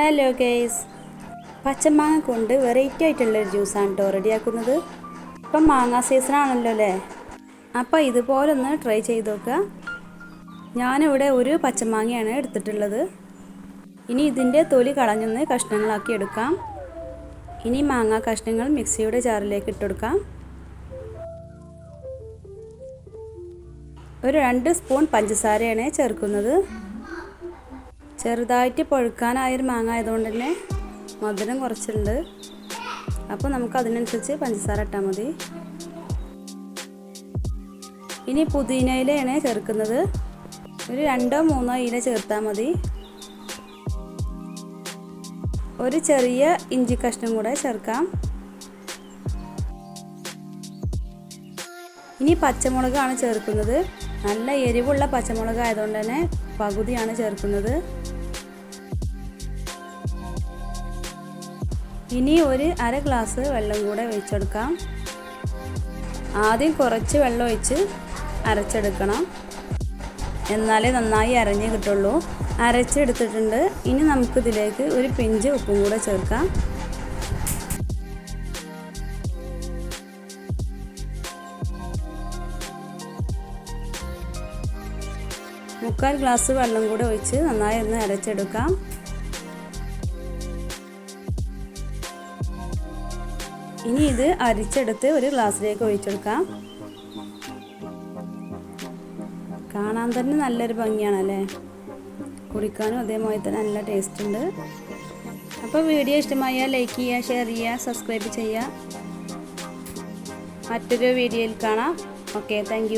Hello guys പച്ചമാങ്ങ കൊണ്ട് variety ആയിട്ടുള്ളൊരു ജ്യൂസാണ് കേട്ടോ റെഡിയാക്കുന്നത് ഇപ്പം മാങ്ങ സീസണാണല്ലോ അല്ലേ? അപ്പോൾ ഇതുപോലെ ഒന്ന് ട്രൈ ചെയ്ത് നോക്കുക. ഞാനിവിടെ ഒരു പച്ചമാങ്ങയാണ് എടുത്തിട്ടുള്ളത്. ഇനി ഇതിന്റെ തൊലി കളഞ്ഞൊന്ന് കഷ്ണങ്ങളാക്കി എടുക്കാം. ഇനി മാങ്ങ കഷ്ണങ്ങൾ മിക്സിയുടെ ജാറിലേക്ക് ഇട്ടെടുക്കാം ഒരു രണ്ട് സ്പൂൺ പഞ്ചസാരയാണ് ചേർക്കുന്നത്. ചെറുതായിട്ട് പഴുക്കാനായൊരു മാങ്ങ ആയതുകൊണ്ട് തന്നെ മധുരം കുറച്ചുണ്ട് അപ്പോൾ നമുക്ക് അതിനനുസരിച്ച് പഞ്ചസാര ഇട്ടാൽ മതി. ഇനി പുതിന ഇലയാണ് ചേർക്കുന്നത്. ഒരു രണ്ടോ മൂന്നോ ഇല ചേർത്താൽ മതി. ഒരു ചെറിയ ഇഞ്ചി കഷ്ണം കൂടെ ചേർക്കാം. ഇനി പച്ചമുളകാണ് ചേർക്കുന്നത്. നല്ല എരിവുള്ള പച്ചമുളക് ആയതുകൊണ്ട് തന്നെ പകുതിയാണ് ചേർക്കുന്നത്. ഇനി ഒരു അര ഗ്ലാസ് വെള്ളം കൂടെ ഒഴിച്ചെടുക്കാം. ആദ്യം കുറച്ച് വെള്ളം ഒഴിച്ച് അരച്ചെടുക്കണം. എന്നാലേ നന്നായി അരഞ്ഞ് കിട്ടുള്ളൂ. അരച്ചെടുത്തിട്ടുണ്ട്. ഇനി നമുക്കിതിലേക്ക് ഒരു പിഞ്ച് ഉപ്പും കൂടെ ചേർക്കാം. മുക്കാൽ ഗ്ലാസ് വെള്ളം കൂടെ ഒഴിച്ച് നന്നായി ഒന്ന് അരച്ചെടുക്കാം. ഇനി ഇത് അരിച്ചെടുത്ത് ഒരു ഗ്ലാസ്സിലേക്ക് ഒഴിച്ചെടുക്കാം. കാണാൻ തന്നെ നല്ലൊരു ഭംഗിയാണല്ലേ? കുടിക്കാനും അതേമാതിരി തന്നെ നല്ല ടേസ്റ്റ് ഉണ്ട്. അപ്പോൾ വീഡിയോ ഇഷ്ടമായാൽ ലൈക്ക് ചെയ്യുക ഷെയർ ചെയ്യുക സബ്സ്ക്രൈബ് ചെയ്യുക. മറ്റൊരു വീഡിയോയിൽ കാണാം. Okay thank